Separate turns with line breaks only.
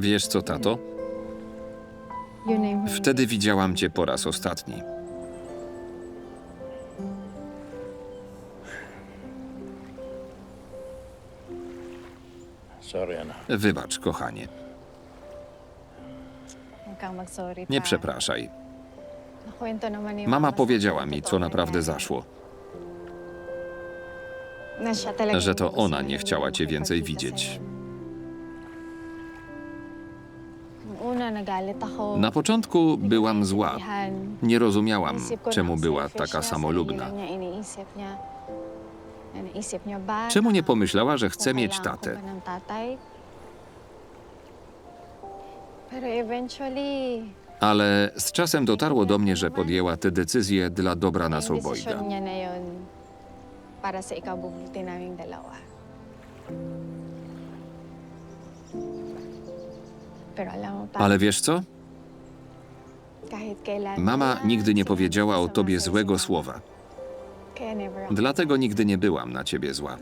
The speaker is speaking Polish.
Wiesz co, tato? Wtedy widziałam cię po raz ostatni. Wybacz, kochanie. Nie przepraszaj. Mama powiedziała mi, co naprawdę zaszło. Że to ona nie chciała cię więcej widzieć. Na początku byłam zła. Nie rozumiałam, czemu była taka samolubna. Czemu nie pomyślała, że chce mieć tatę? Ale z czasem dotarło do mnie, że podjęła tę decyzję dla dobra nas obojga.
para sa ikabubuti naming dalawa.
Ale wiesz co? Mama nigdy nie powiedziała o tobie złego słowa. Dlatego nigdy nie byłam na ciebie zła.